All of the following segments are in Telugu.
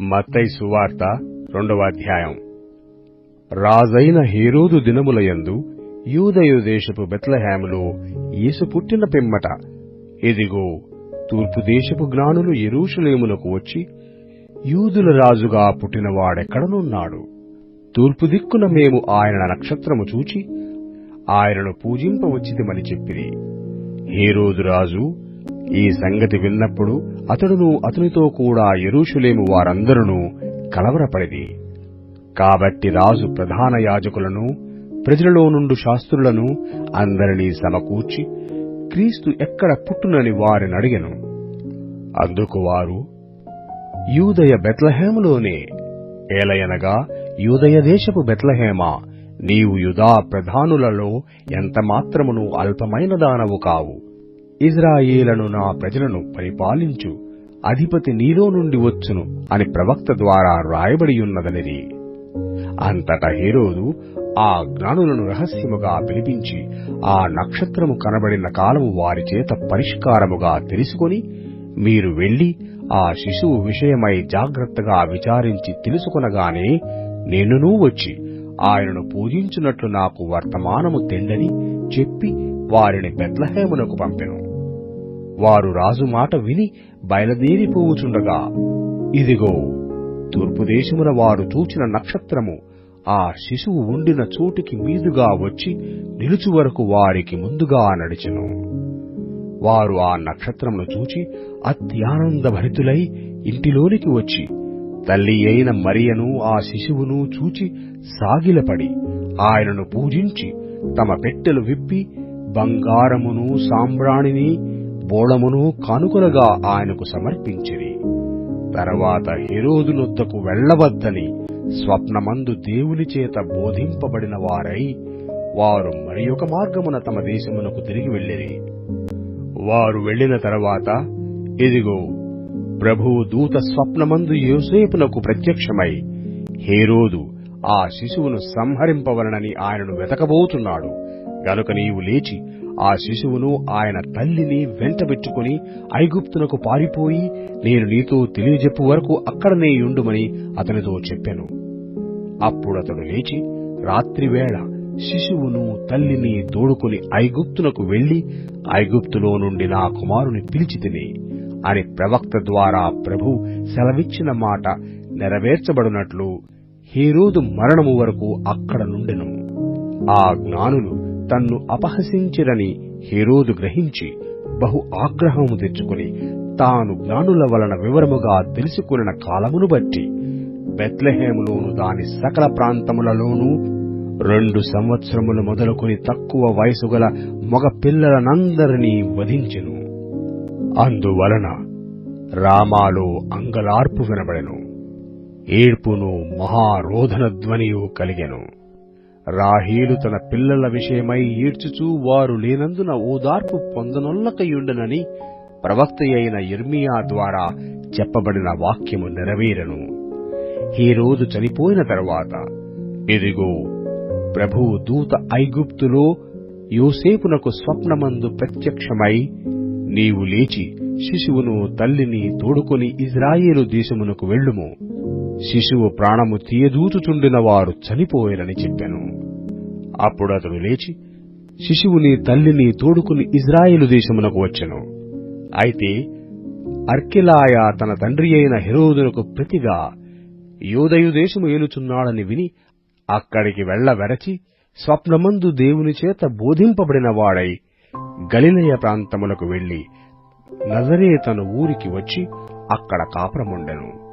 మత్తై సువార్త రెండవ అధ్యాయం. రాజైన హేరోదు దినములయందు యూదయు దేశపు బెత్లెహేములో యేసు పుట్టిన పిమ్మట ఇదిగో తూర్పు దేశపు జ్ఞానులు ఎరూషులేములకు వచ్చి యూదుల రాజుగా పుట్టినవాడెక్కడనున్నాడు తూర్పు దిక్కున మేము ఆయన నక్షత్రము చూచి ఆయనను పూజింపవచ్చితిమని చెప్పిరి. హేరోదు రాజు ఈ సంగతి విన్నప్పుడు అతడును అతనితో కూడా ఎరుషులేము వారందరూ కలవరపడిరి. కాబట్టి రాజు ప్రధాన యాజకులను ప్రజలలో నుండు శాస్త్రులను అందరినీ సమకూర్చి క్రీస్తు ఎక్కడ పుట్టునని వారిని అందుకు వారు యూదయ బెత్లహేములోనే ఏలయనగా యూదయ దేశపు బెత్లహేమ నీవు యుదా ప్రధానులలో ఎంతమాత్రమును అల్పమైన దానవు కావు. ఇజ్రాయేలను నా ప్రజలను పరిపాలించు. అధిపతి నీలో నుండి వచ్చును అని ప్రవక్త ద్వారా రాయబడియున్నదనిది అంతట హేరోదు ఆ జ్ఞానులను రహస్యముగా పిలిపించి ఆ నక్షత్రము కనబడిన కాలము వారి చేత పరిష్కారముగా తెలుసుకొని మీరు వెళ్ళి ఆ శిశువు విషయమై జాగ్రత్తగా విచారించి తెలుసుకొనగానే నేనునూ వచ్చి ఆయనను పూజించున్నట్లు నాకు వర్తమానము తెండని చెప్పి వారిని బెత్లహేమునకు పంపెను. వారు రాజు మాట విని బయలుదేరిపోవుచుండగా ఇదిగో తూర్పు దేశమున వారు చూచిన నక్షత్రము ఆ శిశువు ఉండిన చోటికి మీదుగా వచ్చి నిలుచు వరకు వారికి ముందుగా నడిచెను. వారు ఆ నక్షత్రమును చూచి అత్యానందభరితులై ఇంటిలోనికి వచ్చి తల్లి అయిన మరియను ఆ శిశువును చూచి సాగిలపడి ఆయనను పూజించి తమ పెట్టెలు విప్పి బంగారమును సాంబ్రాణిని బోళమును కానుకలుగా ఆయనకు సమర్పించిరి. తర్వాత హెరోదునొద్దకు వెళ్ళవద్దని స్వప్నమందు దేవుని చేత బోధింపబడిన వారై వారు మరి ఒక మార్గమున తమ దేశమునకు తిరిగి వెళ్ళిరి. వారు వెళ్ళిన తర్వాత ఇదిగో ప్రభువు దూత స్వప్నమందు యోసేపునకు ప్రత్యక్షమై హేరోదు ఆ శిశువును సంహరింపవలనని ఆయనను వెతకబోతున్నాడు. గనుక నీవు లేచి ఆ శిశువును ఆయన తల్లిని వెంటబెట్టుకుని ఐగుప్తునకు పారిపోయి నేను నీతో తెలియజెప్పు వరకు అక్కడనే ఉండుమని అతనితో చెప్పాను. అప్పుడు అతడు లేచి రాత్రివేళ శిశువును తల్లిని తోడుకుని ఐగుప్తునకు వెళ్ళి ఐగుప్తులో నుండి నా కుమారుని పిలిచి తిని అని ప్రవక్త ద్వారా ప్రభు సెలవిచ్చిన మాట నెరవేర్చబడినట్లు హీరోదు మరణము వరకు అక్కడ నుండెను. ఆ జ్ఞానులు తన్ను అపహసించిరని హేరోదు గ్రహించి బహు ఆగ్రహము తెచ్చుకుని తాను జ్ఞానుల వలన వివరముగా తెలుసుకున్న కాలమును బట్టి బెత్లెహేములోను దాని సకల ప్రాంతములలోనూ రెండు సంవత్సరములు మొదలుకొని తక్కువ వయసు గల మగ పిల్లలనందరినీ వధించెను. అందువలన రామాలో అంగలార్పు వినబడెను. ఏడ్పును మహారోధన ధ్వనియు కలిగెను. రాహీలు తన పిల్లల విషయమై ఈడ్చుచూ వారు లేనందున ఓదార్పు పొందనొల్లకయుండనని ప్రవక్త అయిన ఇర్మియా ద్వారా చెప్పబడిన వాక్యము నెరవేరను. ఈ రోజు చనిపోయిన తరువాత ఇదిగో ప్రభువు దూత ఐగుప్తులో యోసేపునకు స్వప్నమందు ప్రత్యక్షమై నీవు లేచి శిశువును తల్లిని తోడుకొని ఇజ్రాయేలు దేశమునకు వెళ్ళుము. శిశువు ప్రాణము తీయదూచుచుండిన వారు చనిపోయారని చెప్పాను. అప్పుడు అతడు లేచి శిశువుని తల్లిని తోడుకుని ఇజ్రాయేలు దేశమునకు వచ్చెను. అయితే అర్కెలాయ తన తండ్రి అయిన హెరోదునకు ప్రతిగా యోదయు దేశము ఏలుచున్నాడని విని అక్కడికి వెళ్ళవెరచి స్వప్నమందు దేవుని చేత బోధింపబడిన వాడై గలిలయ ప్రాంతములకు వెళ్ళి నజరే తన ఊరికి వచ్చి అక్కడ కాపురముండెను.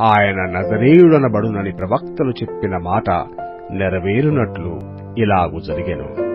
ఆయన నజరేయుడనబడునని ప్రవక్తలు చెప్పిన మాట నెరవేరునట్లు ఇలాగు జరిగెను.